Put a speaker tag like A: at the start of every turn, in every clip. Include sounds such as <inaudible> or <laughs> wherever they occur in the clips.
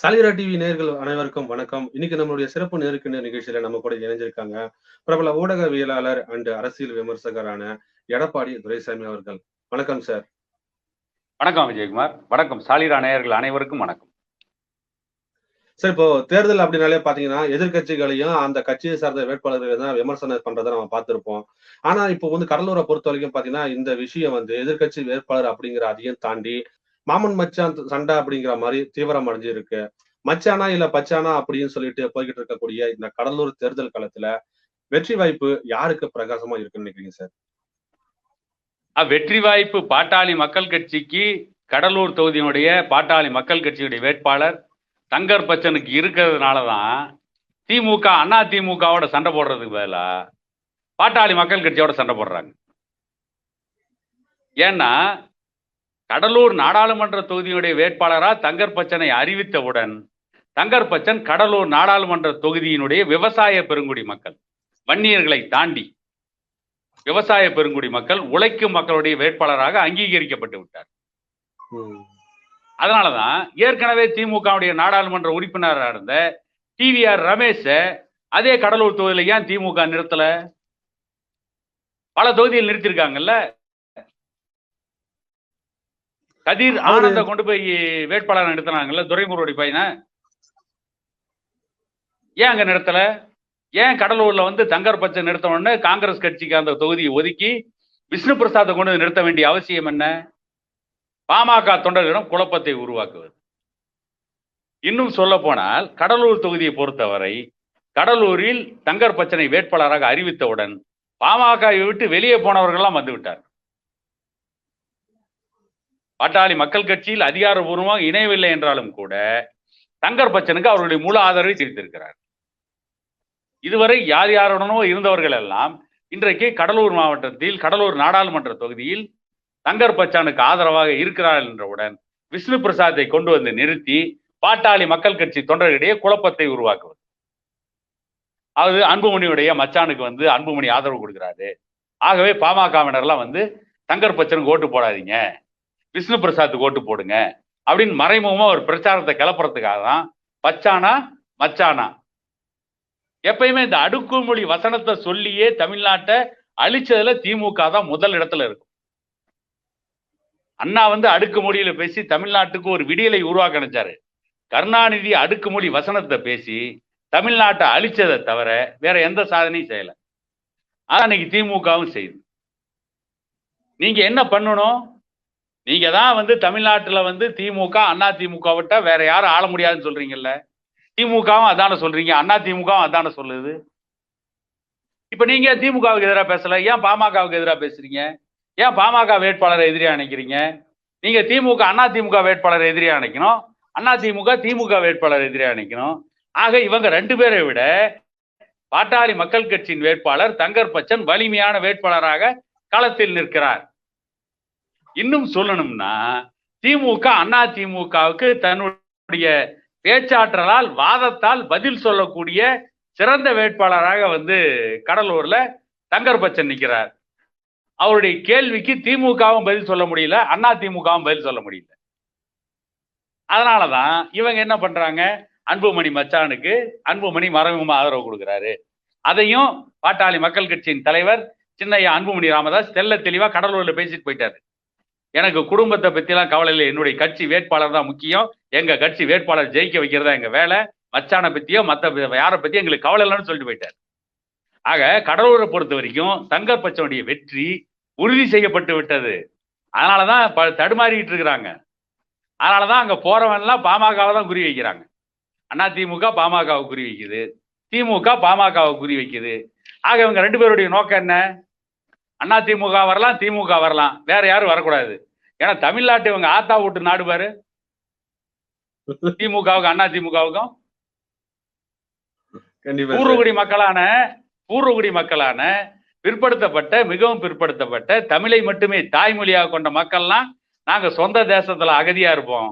A: சாலிரா TV நேயர்கள் அனைவருக்கும் வணக்கம். இன்னைக்கு நம்மளுடைய சிறப்பு நேருக்கு நேர் நிகழ்ச்சியில நம்ம கூட இணைஞ்சிருக்காங்க பிரபல ஊடகவியலாளர் அண்ட் அரசியல் விமர்சகரான எடப்பாடி துரைசாமி அவர்கள். வணக்கம் சார்
B: வணக்கம் விஜயகுமார். வணக்கம். சாலிரா நேயர்கள் அனைவருக்கும் வணக்கம்.
A: சார் இப்போ தேர்தல் அப்படின்னாலே பாத்தீங்கன்னா எதிர்க்கட்சிகளையும் அந்த கட்சியை சார்ந்த வேட்பாளர்களை தான் விமர்சனம் பண்றதை நம்ம பார்த்திருப்போம். ஆனா இப்போ வந்து கடலூரை பொறுத்த வரைக்கும் பாத்தீங்கன்னா இந்த விஷயம் வந்து எதிர்க்கட்சி வேட்பாளர் அப்படிங்கிற அதையும் தாண்டி மாமன் மச்சான் சண்டை அப்படிங்கிற மாதிரி தீவிரம் அடைஞ்சிருக்கு. மச்சானா இல்ல பச்சானா அப்படின்னு சொல்லிட்டு போய்கிட்டு இருக்கக்கூடிய இந்த கடலூர் தேர்தல் காலத்துல வெற்றி வாய்ப்பு யாருக்கு பிரகாசமா இருக்குன்னு நினைக்கிறீங்க சார்?
B: வெற்றி வாய்ப்பு பாட்டாளி மக்கள் கட்சிக்கு கடலூர் தொகுதியினுடைய பாட்டாளி மக்கள் கட்சியுடைய வேட்பாளர் தங்கர் பச்சனுக்கு இருக்கிறதுனால தான் திமுக அண்ணா திமுகவோட சண்டை போடுறதுக்கு பதிலா பாட்டாளி மக்கள் கட்சியோட சண்டை போடுறாங்க. ஏன்னா கடலூர் நாடாளுமன்ற தொகுதியுடைய வேட்பாளரா தங்கர் பச்சனை அறிவித்தவுடன் தங்கர் பச்சன் கடலூர் நாடாளுமன்ற தொகுதியினுடைய விவசாய பெருங்குடி மக்கள் வன்னியர்களை தாண்டி விவசாய பெருங்குடி மக்கள் உழைக்கும் மக்களுடைய வேட்பாளராக அங்கீகரிக்கப்பட்டு விட்டார். அதனாலதான் ஏற்கனவே திமுகவுடைய நாடாளுமன்ற உறுப்பினராக இருந்த டிவிஆர் ரமேஷ அதே கடலூர் தொகுதியில ஏன் திமுக நிறுத்தல? பல தொகுதியில் நிறுத்திருக்காங்கல்ல கதிர் ஆனந்த கொண்டு போய் வேட்பாளர் நிறுத்தினாங்கல்ல துரைமுருடைய பையனை? ஏன் அங்க நிறுத்தல? ஏன் கடலூர்ல வந்து தங்கர் பச்சை நிறுத்த உடனே காங்கிரஸ் கட்சிக்கு அந்த தொகுதியை ஒதுக்கி விஷ்ணு பிரசாத்தை கொண்டு நிறுத்த வேண்டிய அவசியம் என்ன? பாமக தொண்டர்களிடம் குழப்பத்தை உருவாக்குவது. இன்னும் சொல்ல போனால் கடலூர் தொகுதியை பொறுத்தவரை கடலூரில் தங்கர் பச்சனை வேட்பாளராக அறிவித்தவுடன் பாமகவை விட்டு வெளியே போனவர்கள்லாம் வந்து விட்டார் பாட்டாளி மக்கள் கட்சியில் அதிகாரபூர்வமாக இணையவில்லை என்றாலும் கூட தங்கர் பச்சனுக்கு அவருடைய முழு ஆதரவை தெரிவித்திருக்கிறார். இதுவரை யார் யாருடனோ இருந்தவர்கள் எல்லாம் இன்றைக்கு கடலூர் மாவட்டத்தில் கடலூர் நாடாளுமன்ற தொகுதியில் தங்கர் பச்சானுக்கு ஆதரவாக இருக்கிறார்கள் என்றவுடன் விஷ்ணு பிரசாத்தை கொண்டு வந்து நிறுத்தி பாட்டாளி மக்கள் கட்சி தொண்டர்களிடையே குழப்பத்தை உருவாக்குவது. அது அன்புமணியுடைய மச்சானுக்கு வந்து அன்புமணி ஆதரவு கொடுக்கிறாரு. ஆகவே பாமகவினர்லாம் வந்து தங்கர் பச்சனுக்கு ஓட்டு போடாதீங்க. விஷ்ணு பிரசாத்துக்கு ஓட்டு போடுங்க அப்படின்னு மறைமுகமா ஒரு பிரச்சாரத்தை கிளப்புறதுக்காக தான் பச்சானா மச்சானா. எப்பயுமே இந்த அடுக்குமொழி வசனத்தை சொல்லியே தமிழ்நாட்டை அழிச்சதுல திமுக தான் முதல் இடத்துல இருக்கும். அண்ணா வந்து அடுக்கு மொழியில பேசி தமிழ்நாட்டுக்கு ஒரு விடியலை உருவாக்க நினைச்சாரு. கருணாநிதி அடுக்குமொழி வசனத்தை பேசி தமிழ்நாட்டை அழிச்சதை தவிர வேற எந்த சாதனையும் செய்யல. அதான் இன்னைக்கு திமுகவும் செய்யுது. நீங்க என்ன பண்ணணும்? நீங்க தான் வந்து தமிழ்நாட்டுல வந்து திமுக அண்ணா திமுக விட்டா வேற யாரும் ஆள முடியாதுன்னு சொல்றீங்கல்ல? திமுகவும் அதான சொல்றீங்க. அண்ணா திமுகவும் அதான சொல்லுது. இப்ப நீங்க திமுகவுக்கு எதிராக பேசல. ஏன் பாமகவுக்கு எதிராக பேசுறீங்க? ஏன் பாமக வேட்பாளரை எதிரியா நினைக்கிறீங்க நீங்க திமுக அண்ணா திமுக வேட்பாளரை எதிரியா நினைக்கணும் அண்ணா திமுக திமுக வேட்பாளர் எதிரியா நினைக்கணும் ஆக இவங்க ரெண்டு பேரை விட பாட்டாளி மக்கள் கட்சியின் வேட்பாளர் தங்கர் பச்சன் வலிமையான வேட்பாளராக களத்தில் நிற்கிறார். இன்னும் சொல்லணும்னா திமுக அண்ணா திமுகவுக்கு தன்னுடைய பேச்சாற்றலால் வாதத்தால் பதில் சொல்லக்கூடிய சிறந்த வேட்பாளராக வந்து கடலூர்ல தங்கர் பச்சன் நிற்கிறார் அவருடைய கேள்விக்கு திமுகவும் பதில் சொல்ல முடியல அண்ணா திமுகவும் பதில் சொல்ல முடியல. அதனாலதான் இவங்க என்ன பண்றாங்க? அன்புமணி மச்சானுக்கு அன்புமணி மறைமுகமா ஆதரவு கொடுக்கிறாரு. அதையும் பாட்டாளி மக்கள் கட்சியின் தலைவர் சின்னையா அன்புமணி ராமதாஸ் தெல்ல தெளிவா கடலூர்ல பேசிட்டு போயிட்டாரு. எனக்கு குடும்பத்தை பத்திலாம் கவலை இல்லை. என்னுடைய கட்சி வேட்பாளர் தான் முக்கியம். எங்க கட்சி வேட்பாளர் ஜெயிக்க வைக்கிறதா எங்க வேலை. மச்சானை பத்தியோ மற்ற யாரை பத்தியோ எங்களுக்கு கவலை இல்லைன்னு சொல்லிட்டு போயிட்டார். ஆக கடலூரை பொறுத்த வரைக்கும் தங்கர் பச்சனுடைய வெற்றி உறுதி செய்யப்பட்டு விட்டது. அதனாலதான் ப- தடுமாறிக்கிட்டு இருக்கிறாங்க. அதனாலதான் அங்க போறவன்லாம் பாமகவை தான் குறி வைக்கிறாங்க. அண்ணா திமுக பாமகவை குறி வைக்குது. திமுக பாமகவை குறி வைக்குது. ஆக இவங்க ரெண்டு பேருடைய நோக்கம் என்ன? அண்ணா திமுக வரலாம் திமுக வரலாம். வேற யாரும் வரக்கூடாது. ஏன்னா தமிழ்நாட்டு இவங்க ஆத்தா விட்டு நாடு பாரு திமுகவுக்கும் அண்ணா திமுகவுக்கும். பூர்வகுடி மக்களான பூர்வகுடி மக்களான பிற்படுத்தப்பட்ட மிகவும் பிற்படுத்தப்பட்ட தமிழை மட்டுமே தாய்மொழியாக கொண்ட மக்கள்லாம் நாங்க சொந்த தேசத்துல அகதியா இருப்போம்.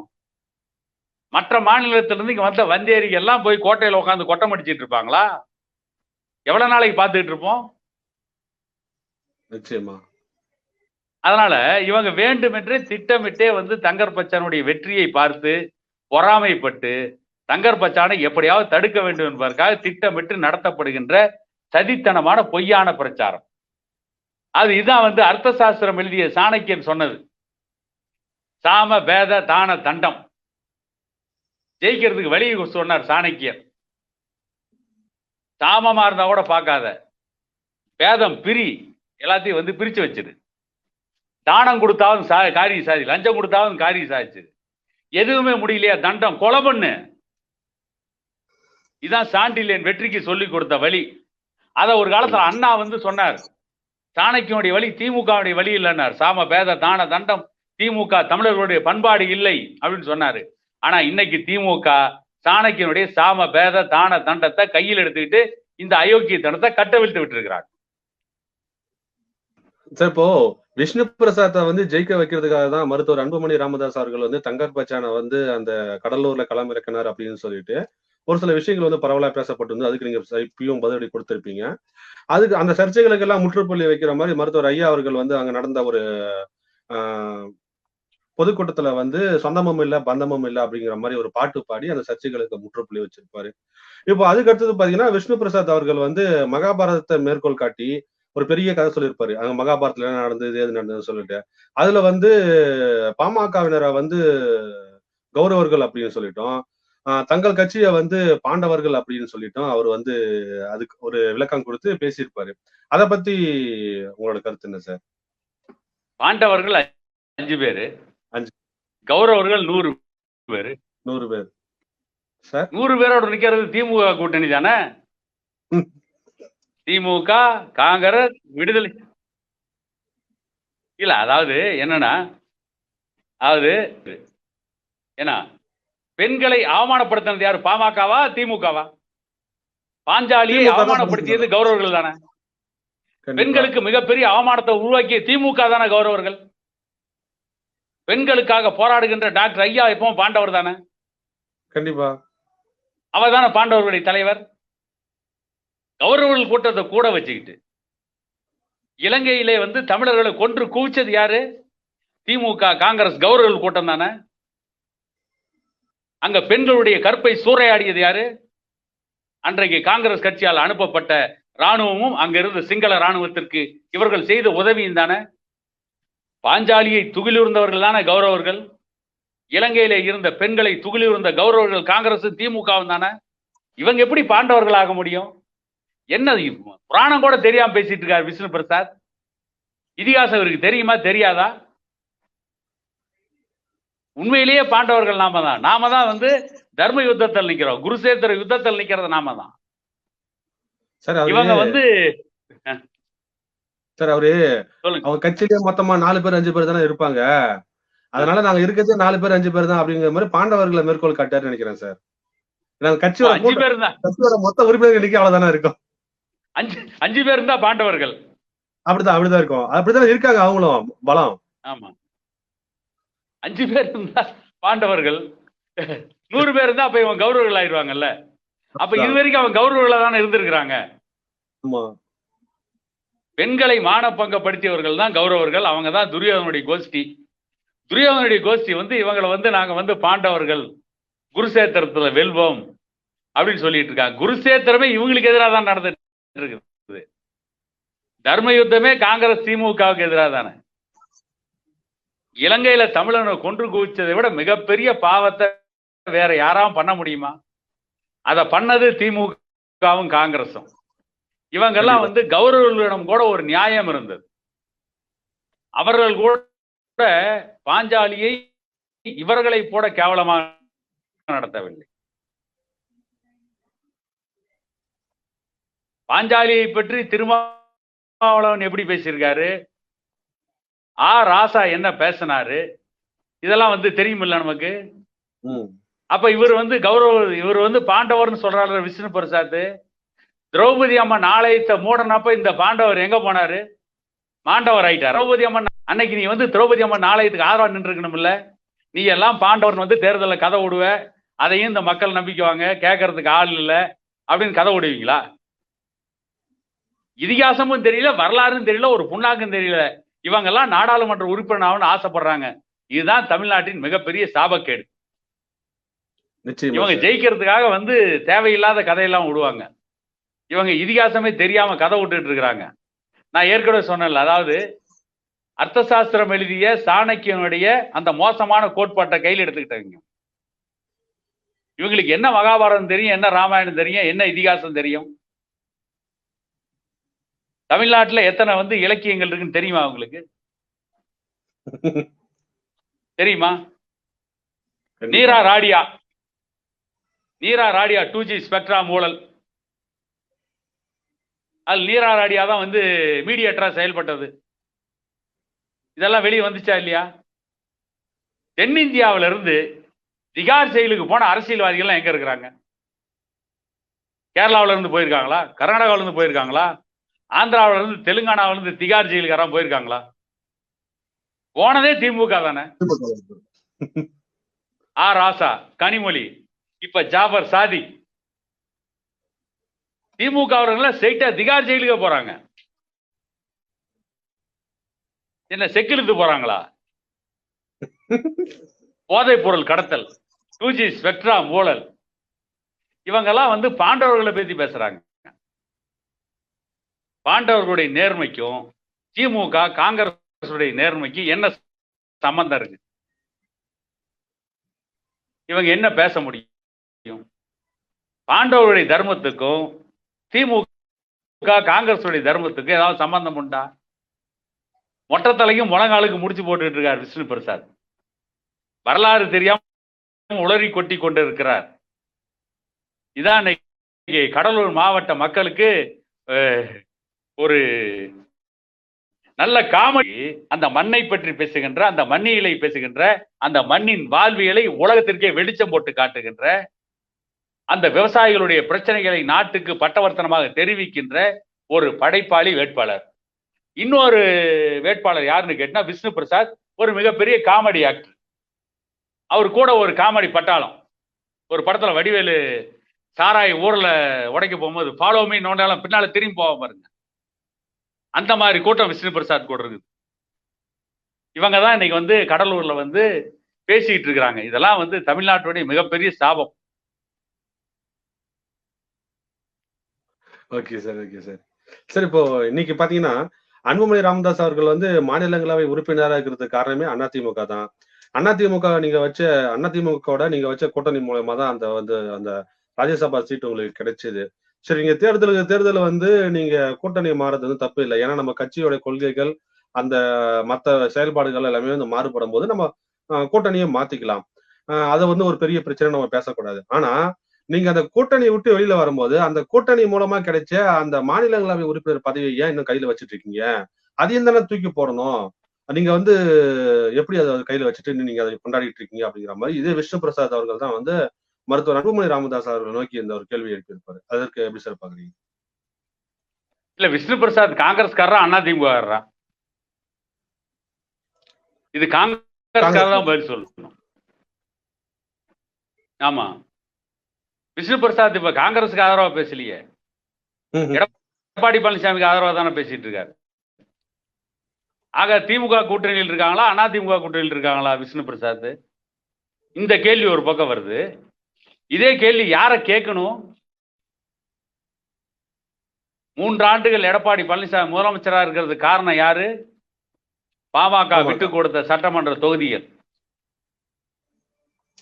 B: மற்ற மாநிலத்திலிருந்து இங்க வந்த வந்தேரிகள் எல்லாம் போய் கோட்டையில உட்காந்து கொட்டம் அடிச்சிட்டு இருப்பாங்களா? எவ்வளவு நாளைக்கு பார்த்துட்டு இருப்போம்?
A: நிச்சயமா.
B: அதனால இவங்க வேண்டுமென்றே திட்டமிட்டே வந்து தங்கர் பச்சானுடைய வெற்றியை பார்த்து பொறாமைப்பட்டு தங்கர் பச்சானை எப்படியாவது தடுக்க வேண்டும் என்பதற்காக திட்டமிட்டு நடத்தப்படுகின்ற சதித்தனமான பொய்யான பிரச்சாரம். அது இதுதான் வந்து அர்த்த சாஸ்திரம் எழுதிய சாணக்கியன் சொன்னது. சாம பேத தான தண்டம். ஜெயிக்கிறதுக்கு வழி சொன்னார் சாணக்கியர். சாமமா இருந்தா கூட பார்க்காத. பேதம் பிரி எல்லாத்தையும் வந்து பிரிச்சு வச்சிரு தானம் கொடுத்தாவது சா காரியம் சாதி லஞ்சம் கொடுத்தாவது காரியம் சாதிச்சது. எதுவுமே முடியலையா? தண்டம். கொலை பண்ணு. இதான் சாண்டிலியன் வெற்றிக்கு சொல்லி கொடுத்த வழி. அத ஒரு காலத்துல அண்ணா வந்து சொன்னார். சாணக்கியனுடைய வழி திமுகவுடைய வழி இல்லைன்னார். சாம பேத தான தண்டம். திமுக தமிழர்களுடைய பண்பாடு இல்லை அப்படின்னு சொன்னாரு. ஆனா இன்னைக்கு திமுக சாணக்கியனுடைய சாம பேத தான தண்டத்தை கையில் எடுத்துக்கிட்டு இந்த அயோக்கிய தனத்தை கட்டவிழ்த்து விட்டு
A: சார் இப்போ விஷ்ணு பிரசாத்தை வந்து ஜெயிக்க வைக்கிறதுக்காக தான் மருத்துவர் அன்புமணி ராமதாஸ் அவர்கள் வந்து தங்கர் பச்சானை வந்து அந்த கடலூர்ல களம் இறக்கினார் அப்படின்னு சொல்லிட்டு ஒரு சில விஷயங்கள் வந்து பரவலா பேசப்பட்டிருந்து அதுக்கு நீங்க இப்பயும் பதிலடி கொடுத்திருப்பீங்க. அதுக்கு அந்த சர்ச்சைகளுக்கு எல்லாம் முற்றுப்புள்ளி வைக்கிற மாதிரி மருத்துவர் ஐயா அவர்கள் வந்து அங்க நடந்த ஒரு ஆஹ், பொதுக்கூட்டத்துல வந்து சொந்தமும் இல்ல பந்தமும் இல்ல அப்படிங்கிற மாதிரி ஒரு பாட்டு பாடி அந்த சர்ச்சைகளுக்கு முற்றுப்புள்ளி வச்சிருப்பாரு. இப்போ அதுக்கு அடுத்தது பாத்தீங்கன்னா விஷ்ணு பிரசாத் அவர்கள் வந்து மகாபாரதத்தை மேற்கோள் காட்டி ஒரு பெரிய கதை சொல்லியிருப்பாரு. அங்க மகாபாரதத்துல என்ன நடந்தது ஏது நடந்ததுன்னு சொல்லிட்டு. அதுல வந்து பாமகவினரை வந்து கௌரவர்கள் அப்படின்னு சொல்லிட்டோம். தங்கள் கட்சியை வந்து பாண்டவர்கள் அப்படின்னு சொல்லிட்டோம். அவர் வந்து அதுக்கு ஒரு விளக்கம் கொடுத்து பேசியிருப்பாரு. அத பத்தி உங்களோட கருத்து என்ன சார்?
B: பாண்டவர்கள் அஞ்சு பேரு.
A: அஞ்சு.
B: கௌரவர்கள் நூறு பேரு.
A: நூறு பேர். சார்?
B: நூறு பேரோட நிக்கிறது திமுக கூட்டணி தானே. <laughs> திமுக காங்கிரஸ் விடுதலை. இல்ல அதாவது என்னன்னா அதாவது என்ன பெண்களை அவமானப்படுத்தினது யாரு பாமகவா திமுகவா? பாஞ்சாலியை அவமானப்படுத்தியது கௌரவர்கள் தானே. பெண்களுக்கு மிகப்பெரிய அவமானத்தை உருவாக்கிய திமுக தானே கௌரவர்கள்? பெண்களுக்காக போராடுகின்ற டாக்டர் ஐயா எப்பவும் பாண்டவர் தானே?
A: கண்டிப்பா.
B: அவர் தானே பாண்டவர்களுடைய தலைவர்? கௌரவர்கள் கூட்டத்தை கூட வச்சுக்கிட்டு. இலங்கையிலே வந்து தமிழர்களை கொன்று குவிச்சது யாரு? திமுக காங்கிரஸ் கௌரவர்கள் கூட்டம் தானே? அங்க பெண்களுடைய கற்பை சூறையாடியது யாரு? அன்றைக்கு காங்கிரஸ் கட்சியால் அனுப்பப்பட்ட ராணுவமும் அங்கிருந்த சிங்கள ராணுவத்திற்கு இவர்கள் செய்த உதவியும் தானே? பாஞ்சாலியை துகிலிருந்தவர்கள் தானே கௌரவர்கள்? இலங்கையில இருந்த பெண்களை துகிலிருந்த கௌரவர்கள் காங்கிரஸ் திமுகவும் தானே? இவங்க எப்படி பாண்டவர்கள் ஆக முடியும்? என்ன? புராணம் கூட தெரியாம பேசிட்டு இருக்காரு விஷ்ணு பிரசாத்? இதிகாசம் இவருக்கு தெரியுமா தெரியாதா? உண்மையிலேயே பாண்டவர்கள் நாம தான். நாம தான் வந்து தர்ம யுத்தத்தில் நிக்கிறோம். குருசேத்திர யுத்தத்தில் நிக்கிறது நாம தான். இவங்க வந்து
A: சார் அவரு அவங்க கட்சியிலே மொத்தமா நாலு பேர் அஞ்சு பேர் தானே இருப்பாங்க. அதனால நாங்க இருக்கிறதே நாலு பேர் அஞ்சு பேர் தான் அப்படிங்கிற மாதிரி பாண்டவர்களை மேற்கோள் காட்டாருன்னு நினைக்கிறேன் சார். நாங்க கட்சியோட கட்சியோட மொத்த உறுப்பினர் எண்ணிக்கை அவ்வளவுதானே இருக்கும்.
B: அஞ்சு அஞ்சு பேர் தான் பாண்டவர்கள்.
A: அப்படிதான் அப்படிதான் இருக்கும். அப்படிதான் இருக்காங்க அவங்களும் பலம்.
B: ஆமா. அஞ்சு பேர் இருந்தா பாண்டவர்கள். நூறு பேர் இருந்தா அப்ப இவன் கௌரவர்கள் ஆயிடுவாங்கல்ல. அப்ப இது வரைக்கும் அவன் கௌரவர்களா தானே இருந்திருக்கிறாங்க. பெண்களை மானப்பங்கப்படுத்தியவர்கள் தான் கௌரவர்கள். அவங்க தான் துரியோதனுடைய கோஷ்டி. துரியோதனுடைய கோஷ்டி வந்து இவங்களை வந்து நாங்க வந்து பாண்டவர்கள். குருசேத்திரத்துல வெல்வோம் அப்படின்னு சொல்லிட்டு இருக்காங்க. குருசேத்திரமே இவங்களுக்கு எதிராக தான் நடந்துட்டு இருக்குது. தர்ம யுத்தமே காங்கிரஸ் திமுகவுக்கு எதிராக தானே? இலங்கையில தமிழனை கொன்று குவிச்சதை விட மிகப்பெரிய பாவத்தை வேற யாராவும் பண்ண முடியுமா? அத பண்ணது திமுகவும் காங்கிரஸும் இவங்கெல்லாம் வந்து கௌரவர்களிடம் கூட ஒரு நியாயம் இருந்தது. அவர்கள் கூட பாஞ்சாலியை இவர்களை போட கேவலமாக நடத்தவில்லை. பாஞ்சாலியை பற்றி திருமாவளவன் எப்படி பேசியிருக்காரு? ஆ ராசா என்ன பேசினாரு? இதெல்லாம் வந்து தெரியுமில்ல நமக்கு?
A: ம்.
B: அப்ப இவர் வந்து கௌரவ இவர் வந்து பாண்டவர்னு சொல்றாரு விஷ்ணு பிரசாத் திரௌபதி அம்மன் ஆலயத்தை மூடனப்ப இந்த பாண்டவர் எங்க போனாரு? மாண்டவர் ஆயிட்டார். திரௌபதி அம்மன் அன்னைக்கு நீ வந்து திரௌபதி அம்மன் ஆலயத்துக்கு ஆதரவா நின்றுக்கணும்ல? நீ எல்லாம் பாண்டவர் வந்து தேர்தலில் கதை விடுவ அதையும் இந்த மக்கள் நம்பிக்குவாங்க. கேட்கறதுக்கு ஆள் இல்ல. அப்படின்னு கதை விடுவீங்களா இதிகாசமும் தெரியல வரலாறும் தெரியல ஒரு புண்ணாக்கும் தெரியல. இவங்கெல்லாம் நாடாளுமன்ற உறுப்பினர் ஆகணும்னு ஆசைப்படுறாங்க. இதுதான் தமிழ்நாட்டின் மிகப்பெரிய சாபக்கேடு. இவங்க. ஜெயிக்கிறதுக்காக வந்து தேவையில்லாத கதையெல்லாம் விடுவாங்க. இவங்க இதிகாசமே தெரியாம கதை விட்டுட்டு இருக்கிறாங்க. நான் ஏற்கனவே சொன்னேன்ல அதாவது அர்த்தசாஸ்திரம் எழுதிய சாணக்கியனுடைய அந்த மோசமான கோட்பாட்டை கையில் எடுத்துக்கிட்டாங்க இவங்களுக்கு என்ன மகாபாரதம் தெரியும் என்ன ராமாயணம் தெரியும் என்ன இதிகாசம் தெரியும்? தமிழ்நாட்டுல எத்தனை வந்து இலக்கியங்கள் இருக்குன்னு தெரியுமா அவங்களுக்கு தெரியுமா. Neera Radia. Neera Radia two G spectra மூழல் அது நீரா ராடியா தான் வந்து மீடியேட்டரா செயல்பட்டது. இதெல்லாம் வெளியே வந்துச்சா இல்லையா? தென்னிந்தியாவில இருந்து திகார் செயலுக்கு போன அரசியல்வாதிகள்லாம் எங்க இருக்கிறாங்க? கேரளாவுல இருந்து போயிருக்காங்களா? கர்நாடகாவில இருந்து போயிருக்காங்களா? ஆந்திராவுல இருந்து தெலுங்கானாவில இருந்து திகார் ஜெயிலுக்கு யாராவது போயிருக்காங்களா? போனதே திமுக தானே? ஆ ராசா கனிமொழி இப்ப ஜாபர் சாதி. திமுக அவர்கள் ஸ்ட்ரைட்டா திகார் ஜெயிலுக்கு போறாங்க. என்ன செக்கிழுத்து போறாங்களா? போதைப் பொருள் கடத்தல் டூஜி ஸ்பெக்ட்ரா ஊழல். இவங்கெல்லாம் வந்து பாண்டவர்களை பத்தி பேசுறாங்க. பாண்டவர்களுடைய நேர்மைக்கும் திமுக காங்கிரஸ் நேர்மைக்கும் என்ன சம்பந்தம் இருக்கு? இவங்க என்ன பேச முடியும்? பாண்டவருடைய தர்மத்துக்கும் திமுக காங்கிரஸுடைய தர்மத்துக்கும் ஏதாவது சம்பந்தம் உண்டா? மொட்டத்தலைக்கும் முழங்காலுக்கு முடிச்சு போட்டுட்டு இருக்கார் விஷ்ணு பிரசாத். வரலாறு தெரியாம உளறி கொட்டி கொண்டு இருக்கிறார் இதான் கடலூர் மாவட்ட மக்களுக்கு ஒரு நல்ல காமெடி அந்த மண்ணை பற்றி பேசுகின்ற அந்த மண்ணியலை பேசுகின்ற அந்த மண்ணின் வாழ்வியலை உலகத்திற்கே வெளிச்சம் போட்டு காட்டுகின்ற அந்த விவசாயிகளுடைய பிரச்சனைகளை நாட்டுக்கு பட்டவர்த்தனமாக தெரிவிக்கின்ற ஒரு படைப்பாளி வேட்பாளர். இன்னொரு வேட்பாளர் யாருன்னு கேட்டா விஷ்ணு பிரசாத் ஒரு மிகப்பெரிய காமெடி ஆக்டர் அவர் கூட ஒரு காமெடி பட்டாளம். ஒரு படத்துல வடிவேலு சாராய் ஊர்ல உடைக்க போகும்போது ஃபாலோ மீ நோண்டாலும் பின்னால திரும்பி போக பாருங்க அந்த மாதிரி கூட்டம் விஷ்ணு பிரசாத் கூட இருக்குது. இவங்க தான் இன்னைக்கு வந்து கடலூர்ல வந்து பேசிக்கிட்டு இருக்கிறாங்க. இதெல்லாம் வந்து தமிழ்நாட்டுடைய மிகப்பெரிய சாபம்.
A: Okay sir okay sir. Sir இப்போ இன்னைக்கு பாத்தீங்கன்னா அன்புமணி ராமதாஸ் அவர்கள் வந்து மாநிலங்களவை உறுப்பினராக இருக்கிறதுக்கு காரணமே அதிமுக தான். அதிமுக நீங்க வச்ச அதிமுகவோட நீங்க வச்ச கூட்டணி மூலமா தான் அந்த வந்து அந்த ராஜ்யசபா சீட் உங்களுக்கு கிடைச்சது. சரி நீங்க தேர்தலுக்கு தேர்தல் வந்து நீங்க கூட்டணி மாறது வந்து தப்பு இல்லை. ஏன்னா நம்ம கட்சியோட கொள்கைகள் அந்த மத்த செயல்பாடுகள் எல்லாமே வந்து மாறுபடும் போது நம்ம அஹ், கூட்டணியை மாத்திக்கலாம். அதை வந்து ஒரு பெரிய பிரச்சனை நம்ம பேசக்கூடாது. ஆனா நீங்க அந்த கூட்டணியை விட்டு வெளியில வரும்போது அந்த கூட்டணி மூலமா கிடைச்ச அந்த மாநிலங்களவை உறுப்பினர் பதவியை ஏன் இன்னும் கையில வச்சிட்டு இருக்கீங்க? அதையும் தானே தூக்கி போடணும். நீங்க வந்து எப்படி அதை கையில வச்சுட்டு நீங்க அதை கொண்டாடிட்டு இருக்கீங்க அப்படிங்கிற மாதிரி இதே விஷ்ணு பிரசாத் அவர்கள் தான் வந்து மருத்துவர் அன்புமணி ராமதாஸ் அவர்கள் நோக்கி இந்த ஒரு கேள்வி எழுப்பியிருப்பாரு. அதற்கு எப்படி சார் பாக்குறீங்க
B: இல்ல விஷ்ணு பிரசாத் காங்கிரஸ்காரரா அதிமுககாரரா இது காங்கிரஸ்காரர் தான் பதில் சொல்லணும். ஆமா. விஷ்ணு பிரசாத் இப்ப காங்கிரஸுக்கு ஆதரவா பேசலையே. எடப்பாடி பழனிசாமிக்கு ஆதரவா தானே பேசிட்டு இருக்காரு. ஆக திமுக கூட்டணியில் இருக்காங்களா அதிமுக கூட்டணியில் இருக்காங்களா விஷ்ணு பிரசாத்? இந்த கேள்வி ஒரு பக்கம் வருது. இதே கேள்வி யாரை கேட்கணும்? மூன்று ஆண்டுகள் எடப்பாடி பழனிசாமி முதலமைச்சரா இருக்கிறது காரணம் யாரு? பாமக. விட்டு கொடுத்த சட்டமன்ற தொகுதிகள்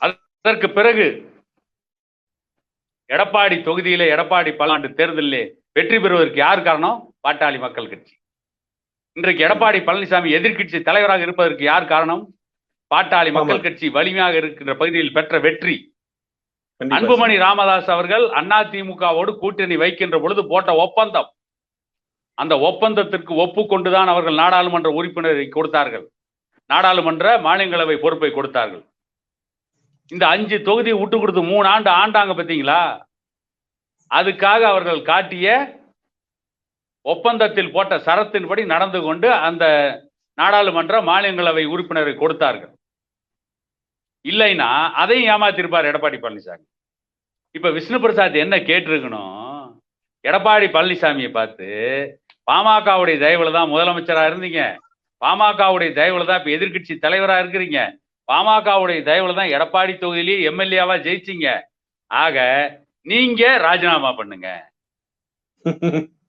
B: அதற்கு பிறகு எடப்பாடி தொகுதியில எடப்பாடி பல்லாண்டு தேர்தலிலே வெற்றி பெறுவதற்கு யார் காரணம்? பாட்டாளி மக்கள் கட்சி. இன்றைக்கு எடப்பாடி பழனிசாமி எதிர்க்கட்சி தலைவராக இருப்பதற்கு யார் காரணம்? பாட்டாளி மக்கள். கட்சி வலிமையாக இருக்கின்ற பகுதியில் பெற்ற வெற்றி. அன்புமணி ராமதாஸ் அவர்கள் அதிமுகவோடு கூட்டணி வைக்கின்ற பொழுது போட்ட ஒப்பந்தம். அந்த ஒப்பந்தத்திற்கு ஒப்புக்கொண்டுதான் அவர்கள் நாடாளுமன்ற உறுப்பினரை கொடுத்தார்கள். நாடாளுமன்ற மாநிலங்களவை பொறுப்பை கொடுத்தார்கள். இந்த அஞ்சு தொகுதி விட்டு கொடுத்து மூணு ஆண்டு ஆண்டாங்க பார்த்தீங்களா அதுக்காக அவர்கள் காட்டிய ஒப்பந்தத்தில் போட்ட சரத்தின்படி நடந்து கொண்டு அந்த நாடாளுமன்ற மாநிலங்களவை உறுப்பினரை கொடுத்தார்கள். இல்லைன்னா அதையும் ஏமாத்திருப்பார் எடப்பாடி பழனிசாமி. இப்ப விஷ்ணு பிரசாத் என்ன கேட்டிருக்கணும்? எடப்பாடி பழனிசாமியை பார்த்து பாமகவுடைய தயவுல தான் முதலமைச்சரா இருந்தீங்க. பாமகவுடைய தயவுல தான் இப்ப எதிர்க்கட்சி தலைவரா இருக்கிறீங்க. பாமகவுடைய தயவுல தான் எடப்பாடி தொகுதியிலேயே எம்எல்ஏவா ஜெயிச்சீங்க. ஆக நீங்க ராஜினாமா பண்ணுங்க.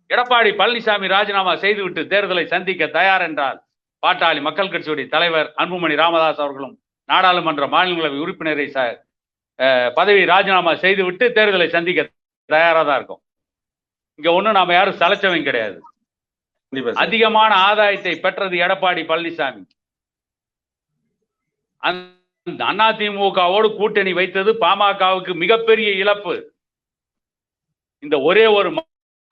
B: எடப்பாடி பழனிசாமி ராஜினாமா செய்துவிட்டு தேர்தலை சந்திக்க தயார் என்றால் பாட்டாளி மக்கள் கட்சியுடைய தலைவர் அன்புமணி ராமதாஸ் அவர்களும் நாடாளுமன்ற மாநிலங்களவை உறுப்பினரை ச- பதவி ராஜினாமா செய்துவிட்டு தேர்தலை சந்திக்க தயாரா தான் இருக்கும். இங்க ஒண்ணும் நாம யாரும் சலைச்சவங்க கிடையாது. அதிகமான ஆதாயத்தை பெற்றது எடப்பாடி பழனிசாமி. அதிமுகவோடு கூட்டணி வைத்தது பாமகவுக்கு மிகப்பெரிய இழப்பு. இந்த ஒரே ஒரு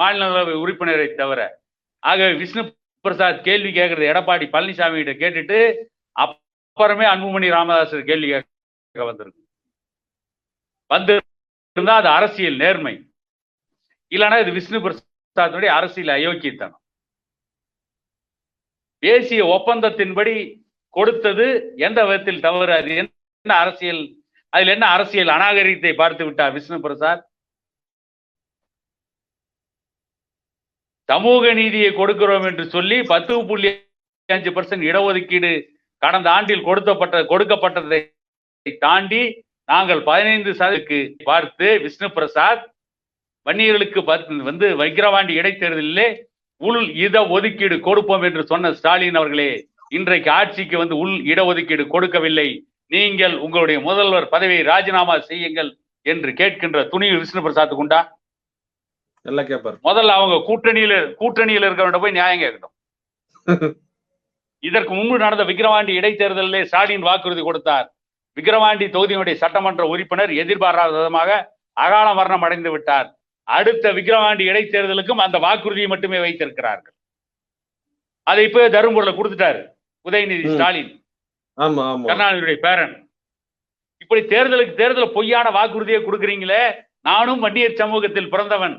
B: மாநிலங்களவை உறுப்பினரை தவிர. ஆக விஷ்ணு பிரசாத் கேள்வி கேட்கறது எடப்பாடி பழனிசாமி கிட்ட கேட்டுட்டு அப்புறமே அன்புமணி ராமதாஸ் கேள்வி கேட்க வந்திருக்கு. வந்து இருந்தா அது அரசியல் நேர்மை. இல்லைன்னா இது விஷ்ணு பிரசாத்தினுடைய அரசியல் அயோக்கியத்தனம். தேசிய ஒப்பந்தத்தின்படி கொடுத்தது எந்த விதத்தில் தவறு? அது என்ன அரசியல்? அதில் என்ன அரசியல் அநாகரிகத்தை பார்த்து விட்டார் விஷ்ணு பிரசாத்? சமூக நீதியை கொடுக்கிறோம் என்று சொல்லி பத்து புள்ளி அஞ்சு பர்சன்ட் இடஒதுக்கீடு கடந்த ஆண்டில் கொடுக்கப்பட்ட கொடுக்கப்பட்டதை தாண்டி நாங்கள் பதினைந்து சதவீதத்துக்கு பார்த்து விஷ்ணு பிரசாத் வன்னியர்களுக்கு வந்து விக்கிரவாண்டி இடைத்தேர்தலிலே உள் இட ஒதுக்கீடு கொடுப்போம் என்று சொன்ன ஸ்டாலின் அவர்களே இன்றைக்கு ஆட்சிக்கு வந்து உள் இடஒதுக்கீடு கொடுக்கவில்லை. நீங்கள் உங்களுடைய முதல்வர் பதவியை ராஜினாமா செய்யுங்கள் என்று கேட்கின்ற துணிவு விஷ்ணு பிரசாத்துக்கு உண்டா? முதல்ல அவங்க கூட்டணியில கூட்டணியில இருக்கிறவங்க போய் நியாயம் கேட்கட்டும். <laughs> இதற்கு முன்பு நடந்த விக்கிரவாண்டி இடைத்தேர்தலிலே ஸ்டாலின் வாக்குறுதி கொடுத்தார். விக்கிரவாண்டி தொகுதியினுடைய சட்டமன்ற உறுப்பினர் எதிர்பாராத விதமாக அகால மரணம் அடைந்து விட்டார். அடுத்த விக்கிரவாண்டி இடைத்தேர்தலுக்கும் அந்த வாக்குறுதியை மட்டுமே வைத்திருக்கிறார்கள். அதை இப்ப தருமபுரியில கொடுத்துட்டாரு உதயநிதி. ஸ்டாலின். கருணாநிதியுடைய பேரன். இப்படி தேர்தலுக்கு தேர்தல் பொய்யான வாக்குறுதியை கொடுக்குறீங்களே நானும் வன்னியர் சமூகத்தில் பிறந்தவன்.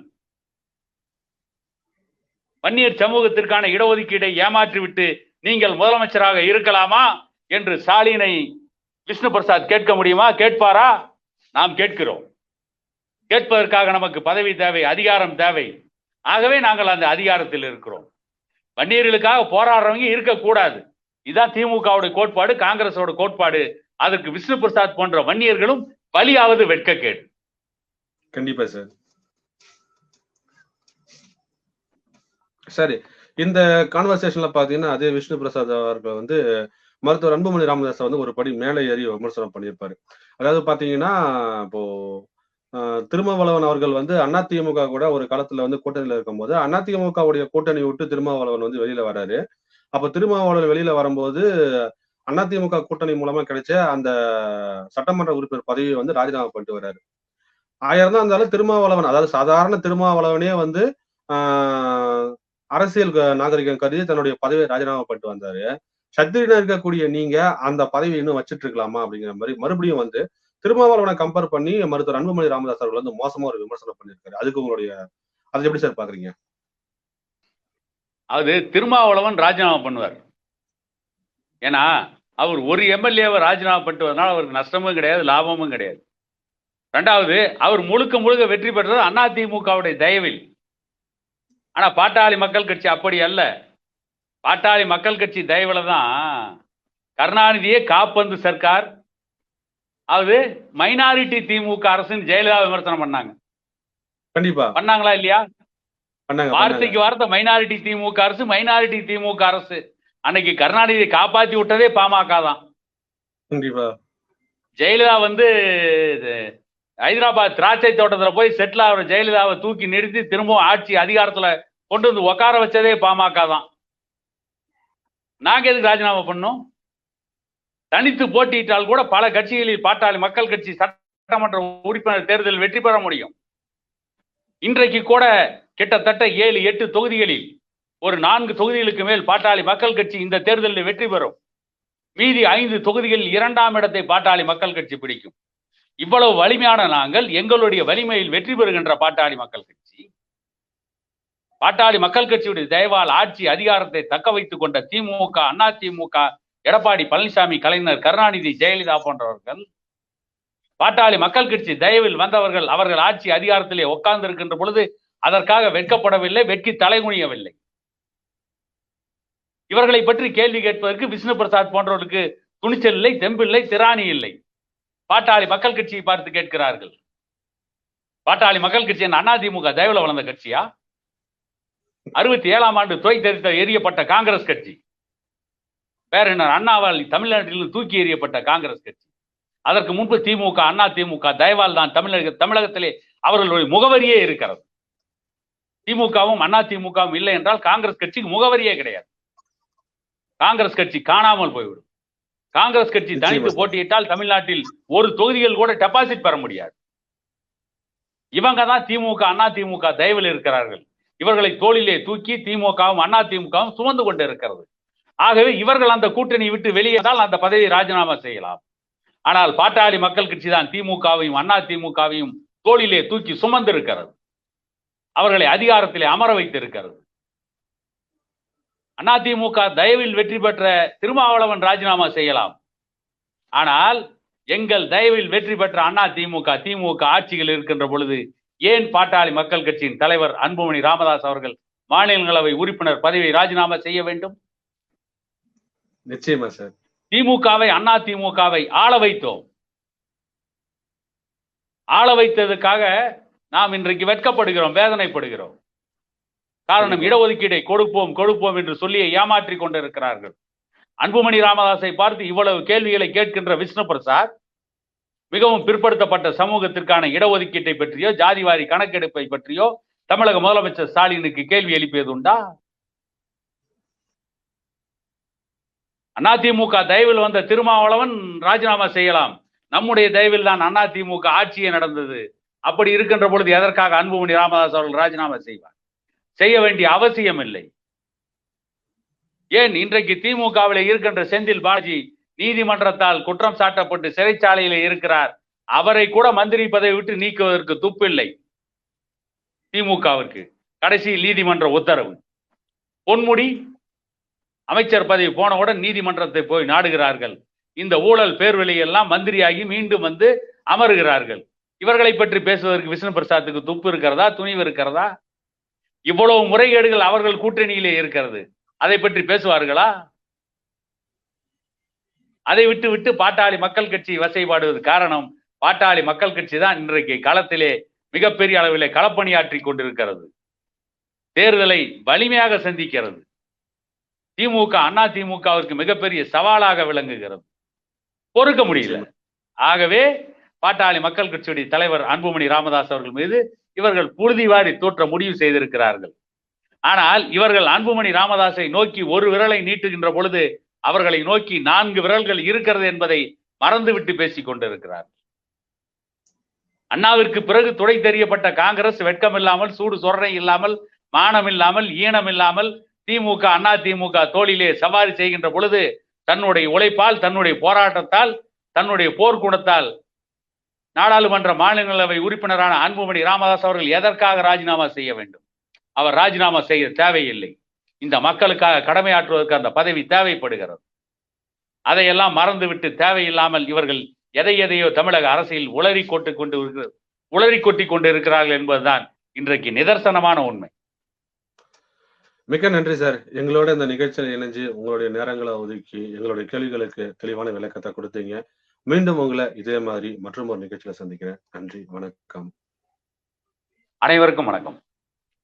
B: வன்னியர் சமூகத்திற்கான இடஒதுக்கீட்டை ஏமாற்றிவிட்டு நீங்கள் முதலமைச்சராக இருக்கலாமா என்று ஸ்டாலினை விஷ்ணு பிரசாத் கேட்க முடியுமா? கேட்பாரா? நாம் கேட்கிறோம். கேட்பதற்காக நமக்கு பதவி தேவை அதிகாரம் தேவை. ஆகவே நாங்கள் அந்த அதிகாரத்தில் இருக்கிறோம். வன்னியர்களுக்காக போராடுறவங்க இருக்கக்கூடாது. இதுதான் திமுகவுடைய கோட்பாடு காங்கிரஸோட கோட்பாடு. அதற்கு விஷ்ணு பிரசாத் போன்ற வன்னியர்களும் பலியாவது வெட்கக்கேடு
A: கண்டிப்பா சார். சரி. இந்த கான்வர்சேஷன்ல பாத்தீங்கன்னா அதே விஷ்ணு பிரசாத் அவர்கள் வந்து மருத்துவர் அன்புமணி ராமதாஸ் வந்து ஒரு படி மேலே ஏறி விமர்சனம் பண்ணியிருப்பாரு. அதாவது பாத்தீங்கன்னா இப்போ திருமாவளவன் அவர்கள் வந்து அதிமுக கூட ஒரு காலத்துல வந்து கூட்டணியில இருக்கும்போது அதிமுகவுடைய கூட்டணி விட்டு திருமாவளவன் வந்து வெளியில வராரு. அப்ப திருமாவளவன் வெளியில வரும்போது அதிமுக கூட்டணி மூலமா கிடைச்ச அந்த சட்டமன்ற உறுப்பினர் பதவியை வந்து ராஜினாமா பண்ணிட்டு வர்றாரு ஆயிரம் தான் இருந்தாலும் திருமாவளவன் அதாவது சாதாரண திருமாவளவனே வந்து ஆஹ், அரசியல் நாகரிகம் கருதி தன்னுடைய பதவியை ராஜினாமா பண்ணிட்டு வந்தாரு. சத்திரியினர் இருக்கக்கூடிய நீங்க அந்த பதவியை இன்னும் வச்சிட்டு இருக்கலாமா அப்படிங்கிற மாதிரி மறுபடியும் வந்து திருமாவளவனை கம்பேர் பண்ணி மருத்துவர் அன்புமணி ராமதாஸ் அவர்கள் வந்து மோசமா ஒரு விமர்சனம் பண்ணியிருக்காரு. அதுக்கு உங்களுடைய அது எப்படி சார் பாக்குறீங்க
B: அது திருமாவளவன் ராஜினாமா பண்ணுவார். ஏன்னா அவர் ஒரு எம்எல்ஏவை ராஜினாமா பண்ணிட்டு வரனால அவருக்கு நஷ்டமும் கிடையாது லாபமும் கிடையாது. ரெண்டாவது அவர் முழுக்க முழுக்க வெற்றி பெற்றது அதிமுகவுடைய தயவில். ஆனா பாட்டாளி மக்கள் கட்சி அப்படி அல்ல. பாட்டாளி மக்கள் கட்சி தயவுல தான் கருணாநிதியே காப்பந்து சர்க்கார். அது மைனாரிட்டி திமுக அரசுன்னு ஜெயலலிதா விமர்சனம் பண்ணாங்க.
A: கண்டிப்பா.
B: பண்ணாங்களா இல்லையா. வார்த்தைக்கு வார்த்தை மைனாரிட்டி திமுக அரசு மைனாரிட்டி திமுக அரசு. அன்னைக்கு கருணாநிதியை காப்பாத்தி விட்டதே பாமக தான்.
A: கண்டிப்பா.
B: ஜெயலலிதா வந்து ஹைதராபாத் திராட்சை தோட்டத்துல போய் செட்டில் ஆகிற ஜெயலலிதாவை தூக்கி நிறுத்தி திரும்பவும் ஆட்சி அதிகாரத்துல கொண்டு வந்து உட்கார வச்சதே பாமக தான். நாங்க எதுக்கு ராஜினாமா பண்ணோம் தனித்து போட்டியிட்டால் கூட பல கட்சிகளில் பாட்டாளி மக்கள் கட்சி சட்டமன்ற உறுப்பினர் தேர்தலில் வெற்றி பெற முடியும். இன்றைக்கு கூட கிட்டத்தட்ட ஏழு எட்டு தொகுதிகளில் ஒரு நான்கு தொகுதிகளுக்கு மேல் பாட்டாளி மக்கள் கட்சி இந்த தேர்தலில் வெற்றி பெறும். மீதி ஐந்து தொகுதிகளில் இரண்டாம் இடத்தை பாட்டாளி மக்கள் கட்சி பிடிக்கும். இவ்வளவு வலிமையான நாங்கள் எங்களுடைய வலிமையில் வெற்றி பெறுகின்ற பாட்டாளி மக்கள் கட்சி. பாட்டாளி மக்கள் கட்சியுடைய தயவால் ஆட்சி அதிகாரத்தை தக்க வைத்துக் கொண்ட திமுக அண்ணா திமுக எடப்பாடி பழனிசாமி கலைஞர் கருணாநிதி ஜெயலலிதா போன்றவர்கள் பாட்டாளி மக்கள் கட்சி தயவில் வந்தவர்கள் அவர்கள் ஆட்சி அதிகாரத்திலே உட்கார்ந்து இருக்கின்ற பொழுது அதற்காக வெட்கப்படவில்லை வெட்கி தலைகுனியவில்லை. இவர்களை பற்றி கேள்வி கேட்பதற்கு விஷ்ணு பிரசாத் போன்றவர்களுக்கு துணிச்சல் இல்லை தெம்பில்லை திராணி இல்லை. பாட்டாளி மக்கள் கட்சியை பார்த்து கேட்கிறார்கள். பாட்டாளி மக்கள் கட்சி என்ன அதிமுக தயவுல வளர்ந்த கட்சியா? அறுபத்தி ஏழாம் ஆண்டு துறை தெரித்த எரியப்பட்ட காங்கிரஸ் கட்சி. வேற என்ன அண்ணாவால் தமிழ்நாட்டிலிருந்து தூக்கி எறியப்பட்ட காங்கிரஸ் கட்சி. அதற்கு முன்பு திமுக அண்ணா திமுக தயவால் தான் தமிழக தமிழகத்திலே அவர்களுடைய முகவரியே இருக்கிறது. திமுகவும் அண்ணா திமுகவும் இல்லை என்றால் காங்கிரஸ் கட்சிக்கு முகவரியே கிடையாது. காங்கிரஸ் கட்சி காணாமல் போய்விடும். காங்கிரஸ் கட்சி தனித்து. போட்டியிட்டால் தமிழ்நாட்டில் ஒரு தொகுதிகள் கூட டெபாசிட் பெற முடியாது. இவங்க தான் திமுக அண்ணா திமுக தயவில் இருக்கிறார்கள். இவர்களை தோளிலே தூக்கி திமுகவும் அண்ணா திமுகவும் சுமந்து கொண்டு இருக்கிறது. ஆகவே இவர்கள் அந்த கூட்டணி விட்டு வெளியேறால் அந்த பதவியை ராஜினாமா செய்யலாம். ஆனால் பாட்டாளி மக்கள் கட்சி தான் திமுகவையும் அண்ணா திமுகவையும் தோளிலே தூக்கி சுமந்து இருக்கிறது அவர்களை அதிகாரத்திலே அமர வைத்திருக்கிறது. அதிமுக தயவில் வெற்றி பெற்ற திருமாவளவன் ராஜினாமா செய்யலாம். ஆனால் எங்கள் தயவில் வெற்றி பெற்ற அண்ணா திமுக திமுக ஆட்சியில் இருக்கின்ற பொழுது ஏன் பாட்டாளி மக்கள் கட்சியின் தலைவர் அன்புமணி ராமதாஸ் அவர்கள் மாநிலங்களவை உறுப்பினர் பதவியை ராஜினாமா செய்ய வேண்டும்?
A: நிச்சயமா சார்.
B: திமுகவை அண்ணா திமுகவை ஆள வைத்தோம். ஆள வைத்ததுக்காக நாம் இன்றைக்கு வெட்கப்படுகிறோம் வேதனைப்படுகிறோம். காரணம் இடஒதுக்கீடை கொடுப்போம் கொடுப்போம் என்று சொல்லி ஏமாற்றிக் கொண்டிருக்கிறார்கள். அன்புமணி ராமதாஸை பார்த்து இவ்வளவு கேள்விகளை கேட்கின்ற விஷ்ணு பிரசாத் மிகவும் பிற்படுத்தப்பட்ட சமூகத்திற்கான இடஒதுக்கீட்டை பற்றியோ ஜாதிவாரி கணக்கெடுப்பை பற்றியோ தமிழக முதலமைச்சர் ஸ்டாலினுக்கு கேள்வி எழுப்பியது உண்டா அதிமுக தயவில் வந்த திருமாவளவன் ராஜினாமா செய்யலாம். நம்முடைய தயவில் தான் அதிமுக ஆட்சியே நடந்தது. அப்படி இருக்கின்ற பொழுது எதற்காக அன்புமணி ராமதாஸ் அவர்கள் ராஜினாமா செய்வார்? செய்ய வேண்டிய அவசியம் இல்லை ஏன்? இன்றைக்கு திமுகவில் இருக்கின்ற செந்தில் பாலாஜி நீதிமன்றத்தால் குற்றம் சாட்டப்பட்டு சிறைச்சாலையில் இருக்கிறார். அவரை கூட மந்திரி பதவி விட்டு நீக்குவதற்கு துப்பில்லை. திமுகவிற்கு. கடைசி நீதிமன்ற உத்தரவு. பொன்முடி அமைச்சர் பதவி போனவுடன் நீதிமன்றத்தை போய் நாடுகிறார்கள். இந்த ஊழல் பேர்வெளியெல்லாம் மந்திரியாகி மீண்டும் வந்து அமருகிறார்கள். இவர்களை பற்றி பேசுவதற்கு விஷ்ணு பிரசாத்துக்கு துப்பு இருக்கிறதா துணிவு இருக்கிறதா? இவ்வளவு முறைகேடுகள் அவர்கள் கூட்டணியிலே இருக்கிறது. அதை பற்றி பேசுவார்களா? அதை விட்டு விட்டு பாட்டாளி மக்கள் கட்சி வசைபாடுவது காரணம். பாட்டாளி மக்கள் கட்சி தான் இன்றைக்கு களத்திலே மிகப்பெரிய அளவிலே களப்பணியாற்றி கொண்டிருக்கிறது. தேர்தலை வலிமையாக சந்திக்கிறது. திமுக அண்ணா திமுகவிற்கு மிகப்பெரிய சவாலாக விளங்குகிறது. பொறுக்க முடியல. ஆகவே பாட்டாளி மக்கள் கட்சியுடைய தலைவர் அன்புமணி ராமதாஸ் அவர்கள் மீது இவர்கள் புழுதி வாரி தோற்ற முடிவு செய்திருக்கிறார்கள். ஆனால் இவர்கள் அன்புமணி ராமதாஸை நோக்கி ஒரு விரலை நீட்டுகின்ற பொழுது அவர்களை நோக்கி நான்கு விரல்கள் இருக்கிறது என்பதை மறந்துவிட்டு பேசிக் கொண்டிருக்கிறார். அண்ணாவிற்கு பிறகு துடை தெரியப்பட்ட காங்கிரஸ் வெட்கமில்லாமல் சூடு சொரணை இல்லாமல் மானம் இல்லாமல் ஈனம் இல்லாமல் திமுக அண்ணா திமுக தோளிலே சவாரி செய்கின்ற பொழுது தன்னுடைய உழைப்பால் தன்னுடைய போராட்டத்தால் தன்னுடைய போர்க்குணத்தால் நாடாளுமன்ற மாநிலங்களவை உறுப்பினரான அன்புமணி ராமதாஸ் அவர்கள் எதற்காக ராஜினாமா செய்ய வேண்டும்? அவர் ராஜினாமா செய்ய தேவையில்லை. இந்த மக்களுக்காக கடமையாற்றுவதற்கு அந்த பதவி தேவைப்படுகிறது. அதையெல்லாம் மறந்துவிட்டு தேவையில்லாமல் இவர்கள் எதை எதையோ தமிழக அரசியல் உளறி கொட்டு கொண்டு இருக்கிறது உளறி கொட்டி கொண்டு இருக்கிறார்கள் என்பதுதான் இன்றைக்கு நிதர்சனமான உண்மை.
A: மிக்க நன்றி சார். எங்களோட இந்த நிகழ்ச்சியில் இணைஞ்சு உங்களுடைய நேரங்களை ஒதுக்கி எங்களுடைய கேள்விகளுக்கு தெளிவான விளக்கத்தை கொடுத்தீங்க. மீண்டும் உங்களை இதே மாதிரி மற்றும் ஒரு நிகழ்ச்சியில சந்திக்கிறேன். நன்றி வணக்கம்.
B: அனைவருக்கும் வணக்கம்.